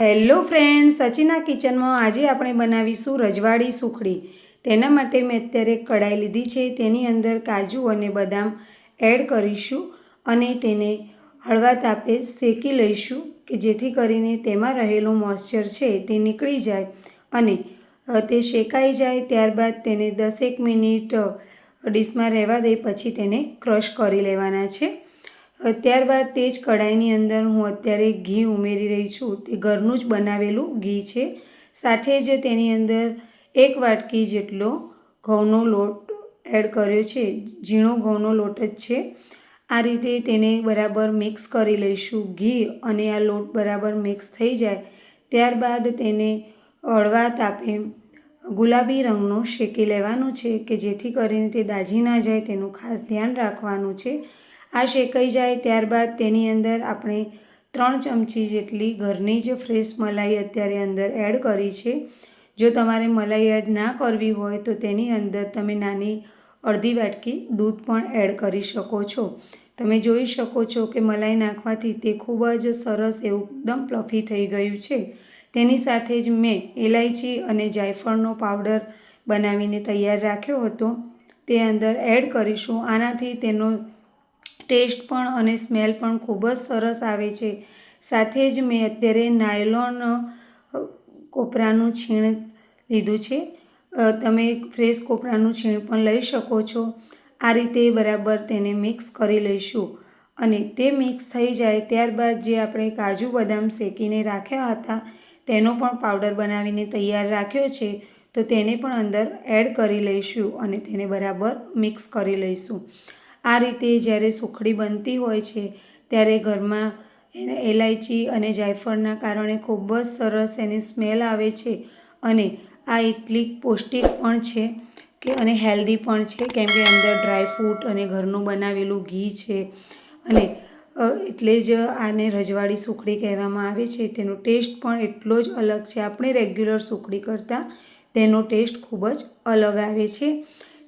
Hello friend સચિના કિચનમાં આજે આપણે બનાવીશું રજવાડી સુખડી. તેના માટે મેં અત્યારે કઢાઈ લીધી છે. તેની અંદર કાજુ અને બદામ એડ કરીશું અને તેને હળવા તાપે શેકી લઈશું કે જેથી કરીને તેમાં રહેલું મોઇશ્ચર છે તે નીકળી જાય અને તે શેકાઈ જાય ત્યારબાદ તેને દસેક મિનિટ ડીશમાં રહેવા દઈ પછી તેને ક્રશ કરી લેવાના છે. ત્યારબાદ તે જ કઢાઈની અંદર હું અત્યારે ઘી ઉમેરી રહી છું. તે ઘરનું જ બનાવેલું ઘી છે. સાથે જ તેની અંદર એક વાટકી જેટલો ઘઉંનો લોટ એડ કર્યો છે. ઝીણો ઘઉંનો લોટ જ છે. આ રીતે તેને બરાબર મિક્સ કરી લઈશું ઘી અને આ લોટ બરાબર મિક્સ થઈ જાય. ત્યારબાદ તેને હળવા તાપે ગુલાબી રંગનો શેકી લેવાનું છે કે જેથી કરીને તે દાજી ના જાય તેનું ખાસ ધ્યાન રાખવાનું છે. આ શેકાઈ જાય ત્યારબાદ તેની અંદર આપણે ત્રણ ચમચી જેટલી ઘરની જ ફ્રેશ મલાઈ અત્યારે અંદર એડ કરી છે. જો તમારે મલાઈ એડ ના કરવી હોય તો તેની અંદર તમે નાની અડધી વાટકી દૂધ પણ એડ કરી શકો છો. તમે જોઈ શકો છો કે મલાઈ નાખવાથી તે ખૂબ જ સરસ એકદમ પ્લફી થઈ ગયું છે. તેની સાથે જ મેં એલાયચી અને જાયફળનો પાવડર બનાવીને તૈયાર રાખ્યો હતો. તે અંદર એડ કરીશું. આનાથી તેનો ટેસ્ટ પણ અને સ્મેલ પણ ખૂબ જ સરસ આવે છે. સાથે જ મેં અત્યારે નાયલોન કોપરાનું છીણ લીધું છે. તમે ફ્રેશ કોપરાનું છીણ પણ લઈ શકો છો. આ રીતે બરાબર તેને મિક્સ કરી લઈશું અને તે મિક્સ થઈ જાય ત્યારબાદ જે આપણે કાજુ બદામ શેકીને રાખ્યા હતા તેનો પણ પાવડર બનાવીને તૈયાર રાખ્યો છે, તો તેને પણ અંદર એડ કરી લઈશું અને તેને બરાબર મિક્સ કરી લઈશું. આ રીતે જ્યારે સુખડી બનતી હોય છે, ત્યારે ઘરમાં એને એલાયચી અને જાયફળના કારણે ખૂબ જ સરસ એની સ્મેલ આવે છે અને આ એટલી પૌષ્ટિક પણ છે કે અને હેલ્ધી પણ છે. કેમ કે અંદર ડ્રાયફ્રૂટ અને ઘરનું બનાવેલું ઘી છે અને એટલે જ આને રજવાડી સુખડી કહેવામાં આવે છે. તેનો ટેસ્ટ પણ એટલો જ અલગ છે. આપણે રેગ્યુલર સુખડી કરતાં તેનો ટેસ્ટ ખૂબ જ અલગ આવે છે.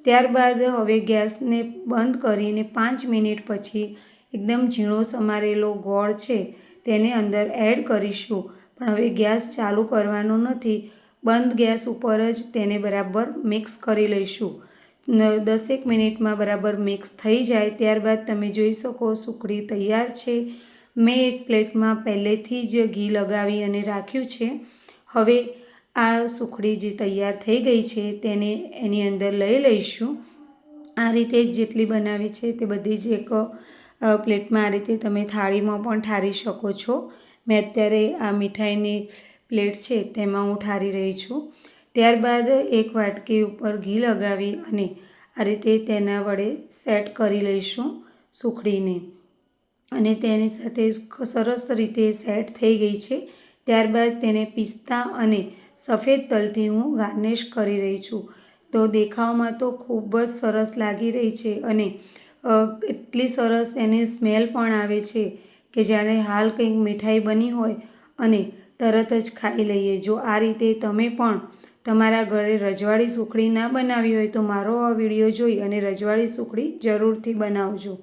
ત્યારબાદ હવે ગેસને બંધ કરીને પાંચ મિનિટ પછી એકદમ ઝીણો સમારેલો ગોળ છે તેને અંદર એડ કરીશું. પણ હવે ગેસ ચાલુ કરવાનો નથી. બંધ ગેસ ઉપર જ તેને બરાબર મિક્સ કરી લઈશું. દસેક મિનિટમાં બરાબર મિક્સ થઈ જાય. ત્યારબાદ તમે જોઈ શકો સુખડી તૈયાર છે. મેં એક પ્લેટમાં પહેલેથી જ ઘી લગાવી અને રાખ્યું છે. હવે આ સુખડી જે તૈયાર થઈ ગઈ છે તેને એની અંદર લઈ લઈશું. આ રીતે જેટલી બનાવી છે તે બધી જ એક પ્લેટમાં આ રીતે તમે થાળીમાં પણ ઠારી શકો છો. મેં અત્યારે આ મીઠાઈની પ્લેટ છે તેમાં હું ઠારી રહી છું. ત્યારબાદ એક વાટકી ઉપર ઘી લગાવી અને આ રીતે તેના વડે સેટ કરી લઈશું સુખડીને. અને તેની સાથે સરસ રીતે સેટ થઈ ગઈ છે. ત્યારબાદ તેને પિસ્તા અને સફેદ તલથી હું ગાર્નિશ કરી રહી છું. તો દેખાવમાં તો ખૂબ જ સરસ લાગી રહી છે અને એટલી સરસ એની સ્મેલ પણ આવે છે કે જ્યારે હાલ કંઈક મીઠાઈ બની હોય અને તરત જ ખાઈ લઈએ. જો આ રીતે તમે પણ તમારા ઘરે રજવાડી સુખડી ના બનાવી હોય તો મારો આ વીડિયો જોઈ અને રજવાડી સુખડી જરૂરથી બનાવજો.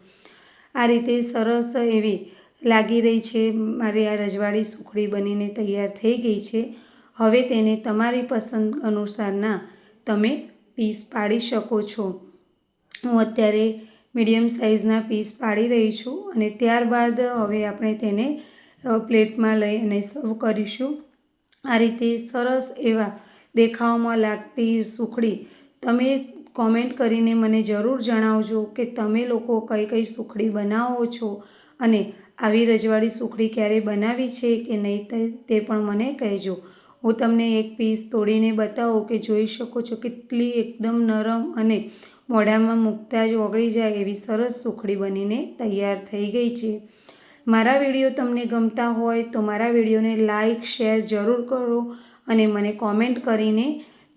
આ રીતે સરસ એવી લાગી રહી છે. મારી આ રજવાડી સુખડી બનીને તૈયાર થઈ ગઈ છે. હવે તેને તમારી પસંદ અનુસારના તમે પીસ પાડી શકો છો. હું અત્યારે મીડિયમ સાઇઝના પીસ પાડી રહી છું અને ત્યારબાદ હવે આપણે તેને પ્લેટમાં લઈ અને સર્વ કરીશું. આ રીતે સરસ એવા દેખાવમાં લાગતી સુખડી તમે કોમેન્ટ કરીને મને જરૂર જણાવજો કે તમે લોકો કઈ કઈ સુખડી બનાવો છો અને આવી રજવાડી સુખડી ક્યારે બનાવી છે કે નહીં તે પણ મને કહેજો. હું તમને એક પીસ તોડીને બતાવું કે જોઈ શકો છો કેટલી એકદમ નરમ અને મોઢામાં મૂકતા જ ઓગળી જાય એવી સરસ સુખડી બનીને તૈયાર થઈ ગઈ છે. મારા વીડિયો તમને ગમતા હોય તો મારા વિડીયોને લાઈક, શેર જરૂર કરો અને મને કોમેન્ટ કરીને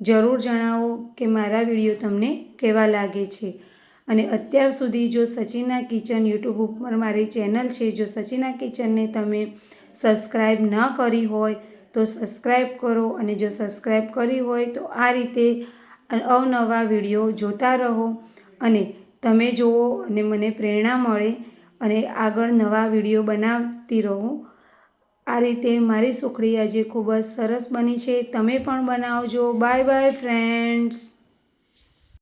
જરૂર જણાવો કે મારા વીડિયો તમને કેવા લાગે છે. અને અત્યાર સુધી જો સચિના કિચન યુટ્યુબ ઉપર મારી ચેનલ છે, જો સચિના કિચનને તમે સબસ્ક્રાઈબ ન કરી હોય તો સબસ્ક્રાઈબ કરો અને જો સબસ્ક્રાઈબ કરી હોય તો આ રીતે અવનવા વીડિયો જોતા રહો અને તમે જુઓ અને મને પ્રેરણા મળે અને આગળ નવા વીડિયો બનાવતી રહો. આ રીતે મારી સુખડી આજે ખૂબ જ સરસ બની છે. તમે પણ બનાવજો. Bye bye friends